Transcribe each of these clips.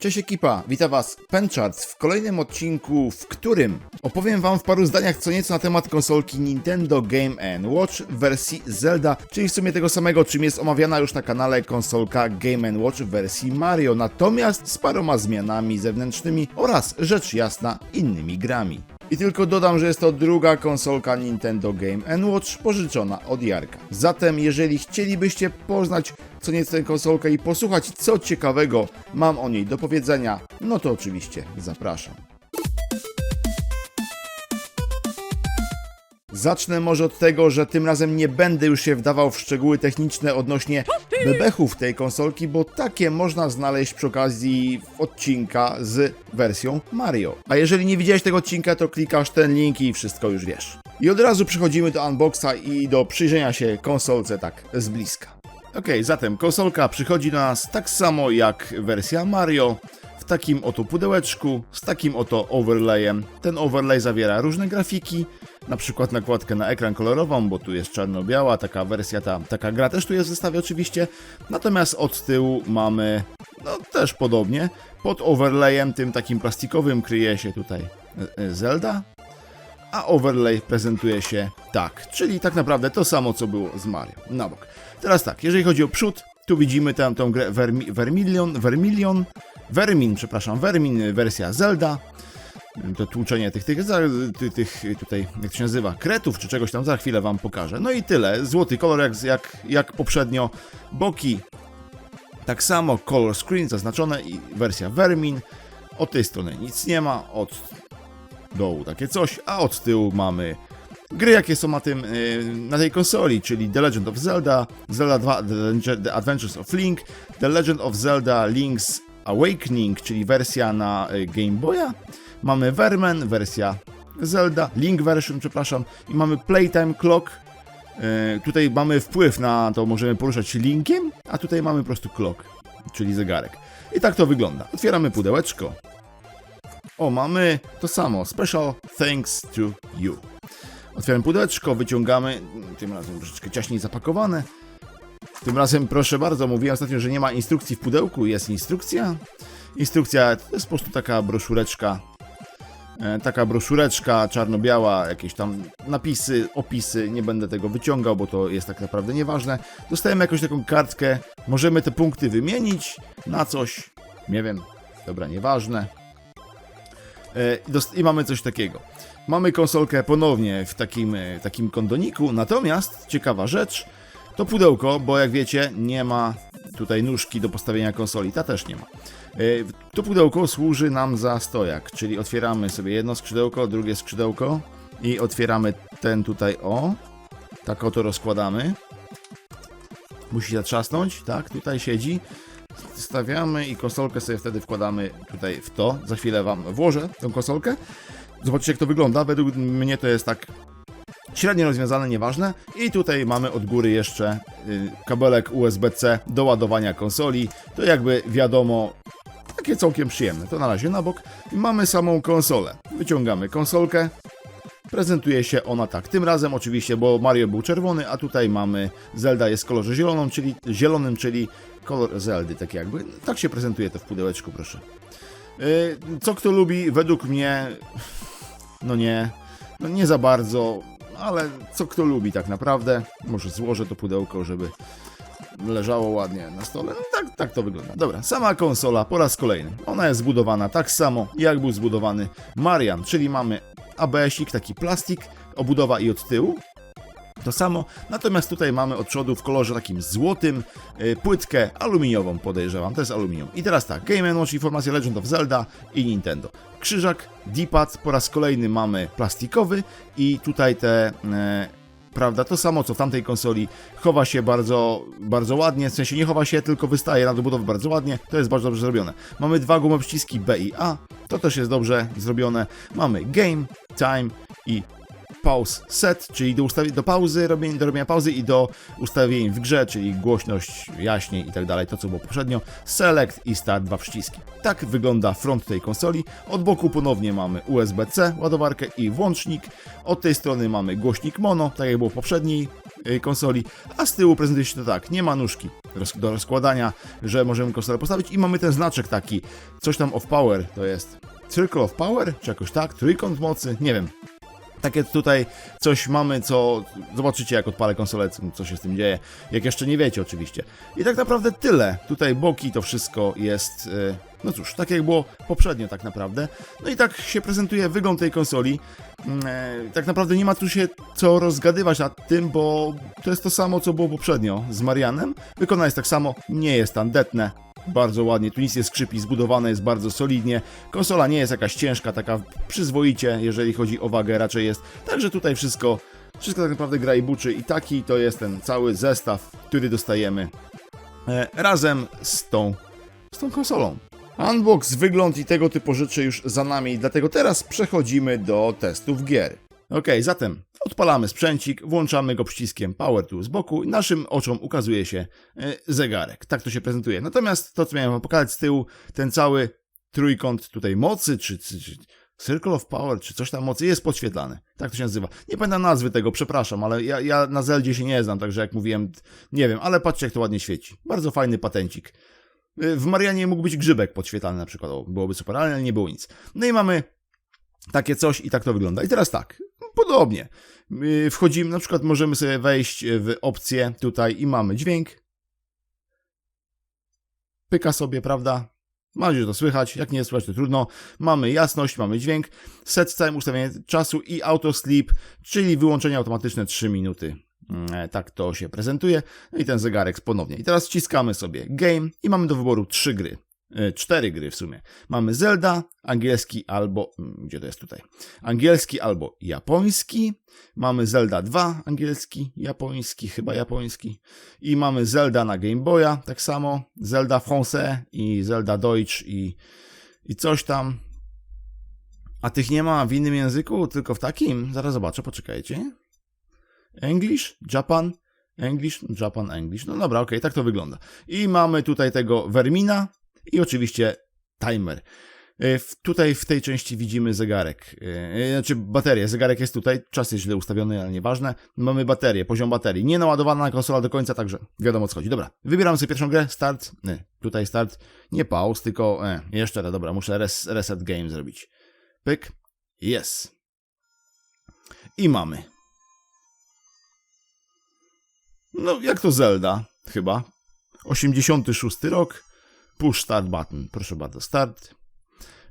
Cześć ekipa, witam was Pencharts w kolejnym odcinku, w którym opowiem wam w paru zdaniach co nieco na temat konsolki Nintendo Game Watch w wersji Zelda, czyli w sumie tego samego czym jest omawiana już na kanale konsolka Game Watch w wersji Mario, natomiast z paroma zmianami zewnętrznymi oraz rzecz jasna innymi grami. I tylko dodam, że jest to druga konsolka Nintendo Game Watch pożyczona od Jarka. Zatem, jeżeli chcielibyście poznać co nieco tę konsolkę i posłuchać, co ciekawego mam o niej do powiedzenia, no to oczywiście zapraszam. Zacznę może od tego, że tym razem nie będę już się wdawał w szczegóły techniczne odnośnie bebechów tej konsolki, bo takie można znaleźć przy okazji odcinka z wersją Mario. A jeżeli nie widziałeś tego odcinka, to klikasz ten link i wszystko już wiesz. I od razu przechodzimy do unboxa i do przyjrzenia się konsolce tak z bliska. Ok, zatem konsolka przychodzi nas tak samo jak wersja Mario, w takim oto pudełeczku, z takim oto overlayem. Ten overlay zawiera różne grafiki, na przykład nakładkę na ekran kolorową, bo tu jest czarno-biała, taka wersja, ta, taka gra też tu jest w zestawie oczywiście. Natomiast od tyłu mamy, no też podobnie, pod overlayem tym takim plastikowym kryje się tutaj e, e, Zelda, a overlay prezentuje się tak, czyli tak naprawdę to samo co było z Mario, na bok. Teraz tak, jeżeli chodzi o przód, tu widzimy tam tą grę Vermi Vermilion, Vermilion, Vermin, przepraszam, Vermin wersja Zelda, to tłuczenie tych, tych, tych, tych tutaj, jak to się nazywa, kretów czy czegoś tam, za chwilę wam pokażę. No i tyle, złoty kolor jak, jak, jak poprzednio, boki tak samo, color screen zaznaczone i wersja Vermin, od tej strony nic nie ma, od dołu takie coś, a od tyłu mamy gry, jakie są na, tym, yy, na tej konsoli, czyli The Legend of Zelda, Zelda 2 The, Adventures of Link, The Legend of Zelda Link's Awakening, czyli wersja na y, Game Boya, mamy Vermin, wersja Zelda, Link version, przepraszam, i mamy Playtime Clock, yy, tutaj mamy wpływ na to, możemy poruszać linkiem, a tutaj mamy po prostu clock, czyli zegarek. I tak to wygląda. Otwieramy pudełeczko, o, mamy to samo. Special thanks to you. Otwieram pudełeczko, wyciągamy. Tym razem troszeczkę ciaśniej zapakowane. Tym razem, proszę bardzo, mówiłem ostatnio, że nie ma instrukcji w pudełku. Jest instrukcja. Instrukcja to jest po prostu taka broszureczka. E, Taka broszureczka czarno-biała, jakieś tam napisy, opisy. Nie będę tego wyciągał, bo to jest tak naprawdę nieważne. Dostajemy jakąś taką kartkę. Możemy te punkty wymienić na coś. Nie wiem. Dobra, nieważne. E, i mamy coś takiego. Mamy konsolkę ponownie w takim, e, takim kondoniku, natomiast ciekawa rzecz, to pudełko, bo jak wiecie, nie ma tutaj nóżki do postawienia konsoli, ta też nie ma. E, To pudełko służy nam za stojak, czyli otwieramy sobie jedno skrzydełko, drugie skrzydełko i otwieramy ten tutaj o, tak oto rozkładamy. Musi zatrzasnąć, tak, tutaj siedzi stawiamy i konsolkę sobie wtedy wkładamy tutaj w to. Za chwilę Wam włożę tą konsolkę. Zobaczcie jak to wygląda. Według mnie to jest tak średnio rozwiązane, nieważne. I tutaj mamy od góry jeszcze y, kabelek USB-C do ładowania konsoli. To jakby wiadomo, takie całkiem przyjemne. To na razie na bok. Mamy samą konsolę. Wyciągamy konsolkę. Prezentuje się ona tak. Tym razem oczywiście, bo Mario był czerwony, a tutaj mamy Zelda jest w kolorze zieloną, czyli zielonym, czyli kolor Zeldy, tak jakby. Tak się prezentuje to w pudełeczku, proszę. Yy, Co kto lubi, według mnie, no nie, no nie za bardzo, ale co kto lubi tak naprawdę. Może złożę to pudełko, żeby leżało ładnie na stole. No tak, tak to wygląda. Dobra, sama konsola po raz kolejny. Ona jest zbudowana tak samo, jak był zbudowany Marian, czyli mamy ABS-ik, taki plastik, obudowa i od tyłu. To samo, natomiast tutaj mamy od przodu w kolorze takim złotym y, płytkę aluminiową, podejrzewam, to jest aluminium. I teraz tak, Game Watch, informacja Legend of Zelda i Nintendo. Krzyżak, D-pad, po raz kolejny mamy plastikowy i tutaj te e, prawda? To samo co w tamtej konsoli. Chowa się bardzo, bardzo ładnie, w sensie nie chowa się, tylko wystaje na dobudowę bardzo ładnie. To jest bardzo dobrze zrobione. Mamy dwa gumoprzyciski B i A, to też jest dobrze zrobione. Mamy Game, Time i pause set, czyli do, ustawi- do pauzy, robienia, do robienia pauzy i do ustawień w grze, czyli głośność, jaśniej i tak dalej, to co było poprzednio, select i start, dwa przyciski. Tak wygląda front tej konsoli. Od boku ponownie mamy USB-C, ładowarkę i włącznik. Od tej strony mamy głośnik mono, tak jak było w poprzedniej y, konsoli, a z tyłu prezentuje się to tak, nie ma nóżki do rozkładania, że możemy konsolę postawić i mamy ten znaczek taki, coś tam of power to jest. Circle of Power, czy jakoś tak, trójkąt mocy, nie wiem. Takie tutaj coś mamy, co zobaczycie jak odpalę konsolę, co się z tym dzieje, jak jeszcze nie wiecie oczywiście. I tak naprawdę tyle. Tutaj boki to wszystko jest, e, no cóż, tak jak było poprzednio tak naprawdę. No i tak się prezentuje wygląd tej konsoli. Mm, e, Tak naprawdę nie ma tu się co rozgadywać nad tym, bo to jest to samo, co było poprzednio z Marianem. Wykonane jest tak samo, nie jest tandetne, bardzo ładnie, tu nic nie skrzypi, zbudowane jest bardzo solidnie. Konsola nie jest jakaś ciężka, taka przyzwoicie, jeżeli chodzi o wagę, raczej jest. Także tutaj wszystko, wszystko tak naprawdę gra i buczy i taki to jest ten cały zestaw, który dostajemy e, razem z tą, z tą konsolą. Unbox, wygląd i tego typu rzeczy już za nami, dlatego teraz przechodzimy do testów gier. Ok, zatem odpalamy sprzęcik, włączamy go przyciskiem Power tu z boku i naszym oczom ukazuje się e, zegarek. Tak to się prezentuje. Natomiast to, co miałem wam pokazać z tyłu, ten cały trójkąt tutaj mocy, czy, czy, czy Circle of Power, czy coś tam mocy, jest podświetlany. Tak to się nazywa. Nie pamiętam nazwy tego, przepraszam, ale ja, ja na Zeldzie się nie znam, także jak mówiłem, nie wiem, ale patrzcie jak to ładnie świeci. Bardzo fajny patencik. Y, W Marianie mógł być grzybek podświetlany na przykład, byłoby super, ale nie było nic. No i mamy takie coś i tak to wygląda. I teraz tak, podobnie. Wchodzimy, na przykład możemy sobie wejść w opcję tutaj i mamy dźwięk. Pyka sobie, prawda? Mam nadzieję, że to słychać. Jak nie słychać, to trudno. Mamy jasność, mamy dźwięk. Set z całym ustawieniem czasu i auto sleep, czyli wyłączenie automatyczne 3 minuty. Mm, Tak to się prezentuje. No i ten zegarek ponownie. I teraz wciskamy sobie game i mamy do wyboru trzy gry. E, Cztery gry w sumie. Mamy Zelda, angielski albo. mm, Gdzie to jest tutaj? Angielski albo japoński. Mamy Zelda 2, angielski, japoński, chyba japoński. I mamy Zelda na Game Boya, tak samo. Zelda Français i Zelda Deutsch i, i coś tam. A tych nie ma w innym języku, tylko w takim. Zaraz zobaczę, poczekajcie. English, Japan, English, Japan, English. No dobra, okej, tak to wygląda. I mamy tutaj tego Vermina i oczywiście timer. E, tutaj w tej części widzimy zegarek, e, znaczy baterię. Zegarek jest tutaj, czas jest źle ustawiony, ale nieważne. Mamy baterię, poziom baterii. Nie naładowana konsola do końca, także wiadomo o co chodzi. Dobra, wybieramy sobie pierwszą grę, start. Nie, tutaj start, nie pause, tylko e, jeszcze raz, dobra, muszę res, reset game zrobić. Pyk, yes. I mamy. No, jak to Zelda, chyba. 86 rok. Push start button. Proszę bardzo, start.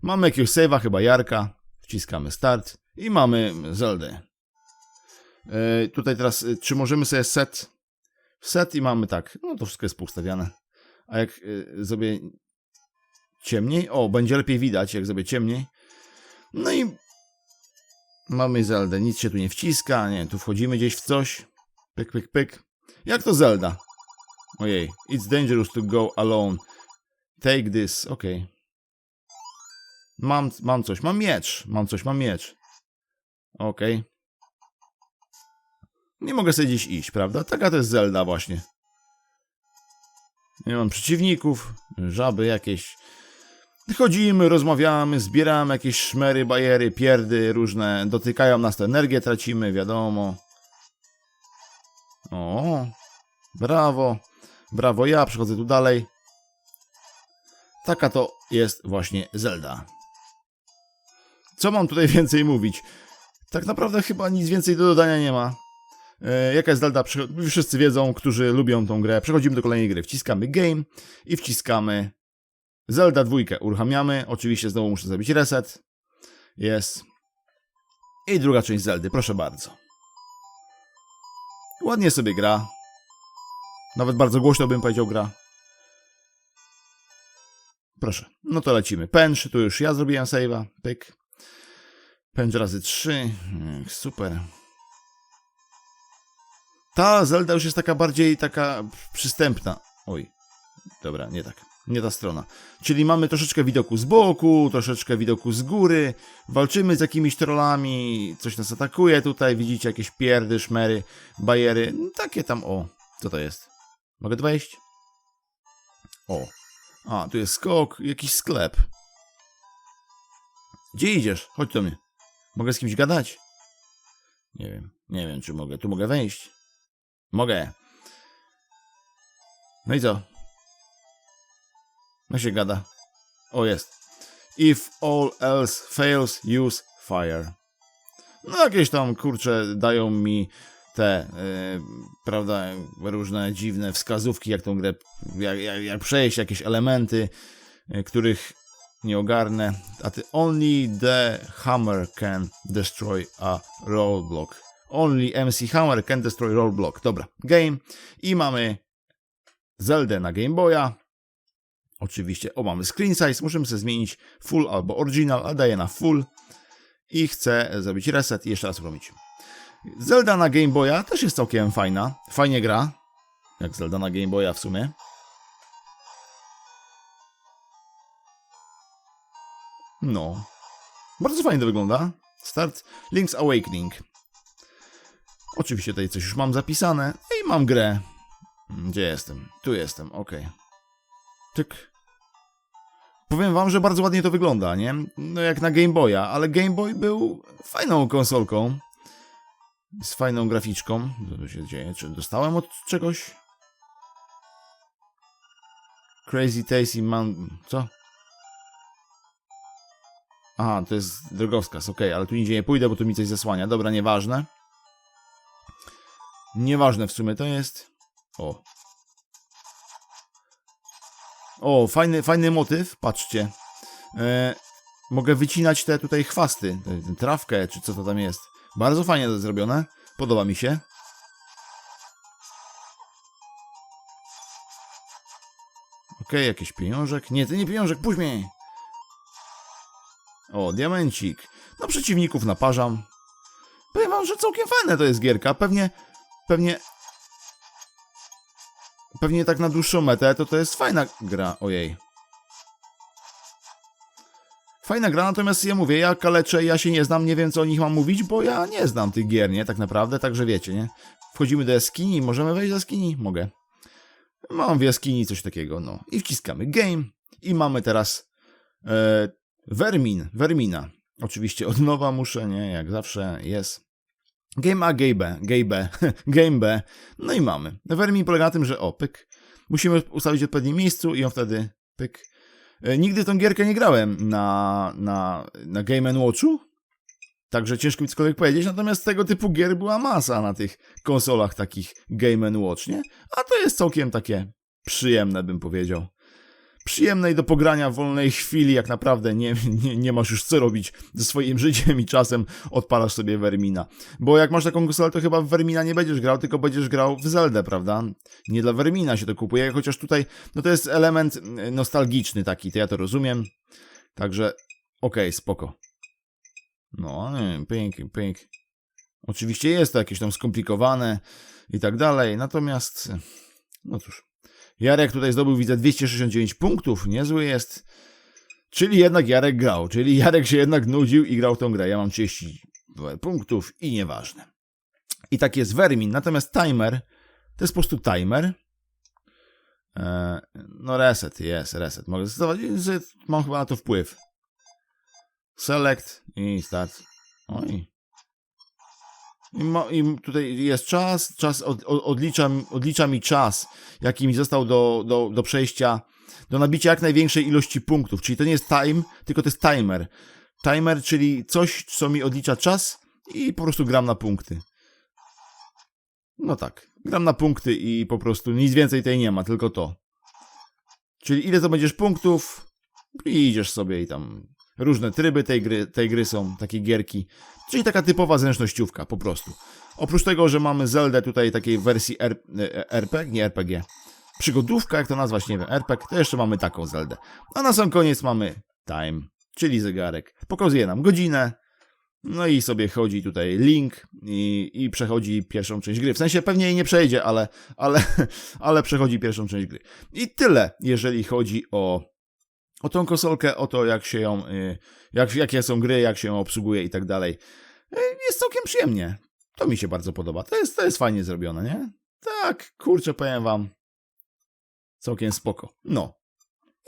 Mamy jakiegoś save'a, chyba Jarka. Wciskamy start. I mamy Zeldę. E, tutaj teraz, e, czy możemy sobie set? Set i mamy tak. No to wszystko jest poustawiane. A jak e, zrobię ciemniej? O, będzie lepiej widać, jak zrobię ciemniej. No i mamy Zeldę. Nic się tu nie wciska. Nie, tu wchodzimy gdzieś w coś. Pyk, pyk, pyk. Jak to Zelda? Ojej. It's dangerous to go alone. Take this. Okej. Mam, mam coś. Mam miecz. Mam coś. Mam miecz. Okej. Nie mogę sobie gdzieś iść, prawda? Taka to jest Zelda właśnie. Nie mam przeciwników. Żaby jakieś. Chodzimy, rozmawiamy, zbieramy jakieś szmery, bajery, pierdy różne. Dotykają nas, to energię tracimy, wiadomo. O, brawo. Brawo ja, przechodzę tu dalej. Taka to jest właśnie Zelda. Co mam tutaj więcej mówić? Tak naprawdę chyba nic więcej do dodania nie ma. E, jaka jest Zelda? Wszyscy wiedzą, którzy lubią tą grę. Przechodzimy do kolejnej gry. Wciskamy Game i wciskamy Zelda dwójkę. Uruchamiamy. Oczywiście znowu muszę zrobić reset. Jest. I druga część Zeldy. Proszę bardzo. Ładnie sobie gra. Nawet bardzo głośno bym powiedział gra. Proszę. No to lecimy. Pęcz, tu już ja zrobiłem save'a. Pyk. Pęcz razy trzy. Mm, Super. Ta Zelda już jest taka bardziej taka przystępna. Oj. Dobra, nie tak. Nie ta strona. Czyli mamy troszeczkę widoku z boku, troszeczkę widoku z góry, walczymy z jakimiś trollami, coś nas atakuje tutaj, widzicie jakieś pierdy, szmery, bajery, takie tam, o, co to jest? Mogę tu wejść? O, a, tu jest skok, jakiś sklep. Gdzie idziesz? Chodź do mnie. Mogę z kimś gadać? Nie wiem, nie wiem, czy mogę. Tu mogę wejść? Mogę. No i co? No się gada. O, jest. If all else fails, use fire. No jakieś tam, kurcze, dają mi te, e, prawda, różne dziwne wskazówki, jak tą grę, jak, jak, jak przejść, jakieś elementy, e, których nie ogarnę. A ty, only the hammer can destroy a roadblock. Only MC Hammer can destroy roadblock. Dobra, game. I mamy Zeldę na Game Boya. Oczywiście, o mamy screen size, możemy sobie zmienić full albo original, a daję na full. I chcę zrobić reset i jeszcze raz uruchomić. Zelda na Game Boya też jest całkiem fajna. Fajnie gra. Jak Zelda na Game Boya w sumie. No. Bardzo fajnie to wygląda. Start Link's Awakening. Oczywiście tutaj coś już mam zapisane. I mam grę. Gdzie jestem? Tu jestem, ok. Tyk. Powiem wam, że bardzo ładnie to wygląda, nie? No jak na Game Boya, ale Game Boy był fajną konsolką. Z fajną graficzką. Co tu się dzieje? Czy dostałem od czegoś? Crazy Tasty Man... Co? Aha, to jest drogowskaz, ok, ale tu nigdzie nie pójdę, bo tu mi coś zasłania. Dobra, nieważne. Nieważne w sumie to jest. O. O, fajny, fajny motyw, patrzcie. E, mogę wycinać te tutaj chwasty, tę- trawkę, czy co to tam jest. Bardzo fajnie to zrobione. Podoba mi się. Okej, jakiś pieniążek. Nie, to nie pieniążek, mnie! O, diamencik. No przeciwników naparzam. Powiem wam, że całkiem fajne to jest gierka. Pewnie, pewnie... Pewnie tak na dłuższą metę to to jest fajna gra. Ojej. Fajna gra, natomiast ja mówię, ja kaleczę, ja się nie znam, nie wiem co o nich mam mówić, bo ja nie znam tych gier, nie? Tak naprawdę, także wiecie, nie? Wchodzimy do jaskini, możemy wejść do jaskini? Mogę. Mam w jaskini coś takiego, no. I wciskamy game i mamy teraz e, Vermin, Vermina. Oczywiście od nowa muszę, nie? Jak zawsze jest. Game A, Game B, Game B, Game B. No i mamy. Vermin polega na tym, że o, pyk. Musimy ustawić w odpowiednim miejscu i on wtedy pyk. E, Nigdy tą gierkę nie grałem na, na, na Game Watchu. Także ciężko mi cokolwiek powiedzieć, natomiast tego typu gier była masa na tych konsolach takich Game Watch, nie? A to jest całkiem takie przyjemne, bym powiedział. Przyjemne i do pogrania w wolnej chwili, jak naprawdę nie, nie, nie masz już co robić ze swoim życiem i czasem odpalasz sobie Vermina. Bo jak masz taką konsolę, to chyba w Vermina nie będziesz grał, tylko będziesz grał w Zeldę, prawda? Nie dla Vermina się to kupuje, chociaż tutaj, no to jest element e, nostalgiczny taki, to ja to rozumiem. Także, okej, spoko. No, pink, pink. Oczywiście jest to jakieś tam skomplikowane i tak dalej, natomiast, no cóż. Jarek tutaj zdobył, widzę, 269 punktów, niezły jest. Czyli jednak Jarek grał, czyli Jarek się jednak nudził i grał tą grę. Ja mam 30 punktów i nieważne. I tak jest Vermin, natomiast timer, to jest po prostu timer. E, no reset, jest, reset. Mogę zdecydować, mam chyba na to wpływ. Select i start. Oj. I, ma, I tutaj jest czas, czas od, od, odlicza, mi czas, jaki mi został do, do, do przejścia, do nabicia jak największej ilości punktów. Czyli to nie jest time, tylko to jest timer. Timer, czyli coś, co mi odlicza czas i po prostu gram na punkty. No tak, gram na punkty i po prostu nic więcej tutaj nie ma, tylko to. Czyli ile to będziesz punktów i idziesz sobie i tam różne tryby tej gry, tej gry są, takie gierki. Czyli taka typowa zręcznościówka, po prostu. Oprócz tego, że mamy Zeldę tutaj takiej wersji R, e, RPG, nie RPG, przygodówka, jak to nazwać, nie wiem, RPG, to jeszcze mamy taką Zeldę. A na sam koniec mamy time, czyli zegarek. Pokazuje nam godzinę, No i sobie chodzi tutaj link i, i przechodzi pierwszą część gry. W sensie pewnie jej nie przejdzie, ale, ale, ale przechodzi pierwszą część gry. I tyle, jeżeli chodzi o, o tą konsolkę, o to jak się ją, y, jak, jakie są gry, jak się ją obsługuje i tak dalej. Y, Jest całkiem przyjemnie. To mi się bardzo podoba. To jest, to jest fajnie zrobione, nie? Tak, kurczę, powiem wam. Całkiem spoko. No.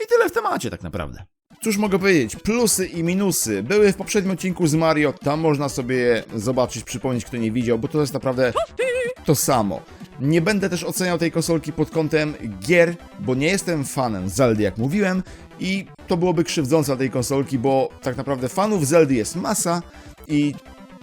I tyle w temacie tak naprawdę. Cóż mogę powiedzieć? Plusy i minusy były w poprzednim odcinku z Mario. Tam można sobie je zobaczyć, przypomnieć, kto nie widział, bo to jest naprawdę to samo. Nie będę też oceniał tej konsolki pod kątem gier, bo nie jestem fanem Zeldy, jak mówiłem, i to byłoby krzywdzące dla tej konsolki, bo tak naprawdę fanów Zeldy jest masa i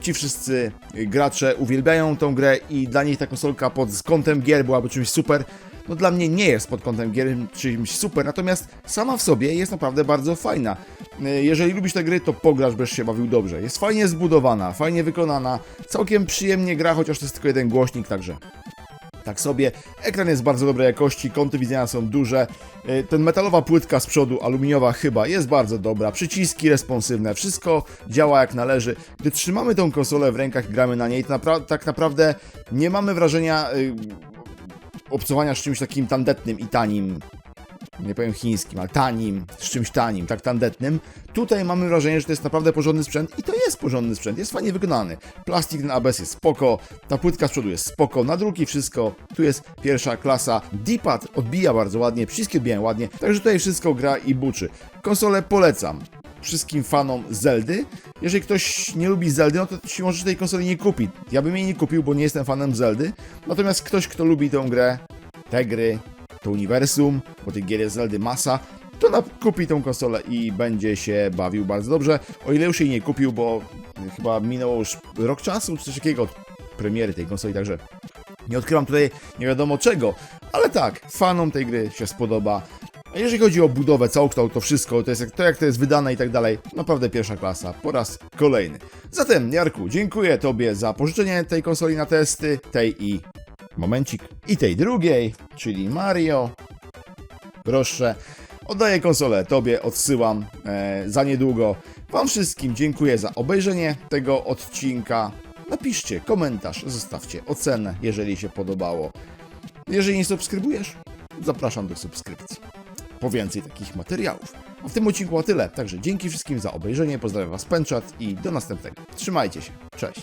ci wszyscy gracze uwielbiają tą grę i dla nich ta konsolka pod kątem gier byłaby czymś super. No dla mnie nie jest pod kątem gier czymś super, natomiast sama w sobie jest naprawdę bardzo fajna. Y, Jeżeli lubisz te gry, to pograsz, będziesz się bawił dobrze. Jest fajnie zbudowana, fajnie wykonana, całkiem przyjemnie gra, chociaż to jest tylko jeden głośnik, także tak sobie. Ekran jest bardzo dobrej jakości, kąty widzenia są duże. Y, Ten metalowa płytka z przodu, aluminiowa chyba, jest bardzo dobra. Przyciski responsywne, wszystko działa jak należy. Gdy trzymamy tą konsolę w rękach i gramy na niej, to napra- tak naprawdę nie mamy wrażenia y, obcowania z czymś takim tandetnym i tanim. Nie powiem chińskim, ale tanim, z czymś tanim, tak tandetnym. Tutaj mamy wrażenie, że to jest naprawdę porządny sprzęt i to jest porządny sprzęt, jest fajnie wykonany. Plastik ten ABS jest spoko, ta płytka z przodu jest spoko, na drugi wszystko, tu jest pierwsza klasa. D-pad odbija bardzo ładnie, przyciski odbijają ładnie, także tutaj wszystko gra i buczy. Konsolę polecam wszystkim fanom Zeldy. Jeżeli ktoś nie lubi Zeldy, no to ci może tej konsoli nie kupi. Ja bym jej nie kupił, bo nie jestem fanem Zeldy. Natomiast ktoś, kto lubi tę grę, te gry, to uniwersum, bo tych gier jest Zeldy masa, to na, kupi tą konsolę i będzie się bawił bardzo dobrze. O ile już jej nie kupił, bo chyba minęło już rok czasu, czy coś takiego od premiery tej konsoli, także nie odkrywam tutaj nie wiadomo czego, ale tak, fanom tej gry się spodoba. A jeżeli chodzi o budowę, całokształt, to wszystko, to jest to, jak to jest wydane i tak dalej, naprawdę pierwsza klasa, po raz kolejny. Zatem, Jarku, dziękuję Tobie za pożyczenie tej konsoli na testy, tej i momencik, i tej drugiej, czyli Mario. Proszę, oddaję konsolę Tobie, odsyłam e, za niedługo. Wam wszystkim dziękuję za obejrzenie tego odcinka. Napiszcie komentarz, zostawcie ocenę, jeżeli się podobało. Jeżeli nie subskrybujesz, zapraszam do subskrypcji. Po więcej takich materiałów. A w tym odcinku tyle, także dzięki wszystkim za obejrzenie, pozdrawiam Was Pęczat i do następnego. Trzymajcie się, cześć.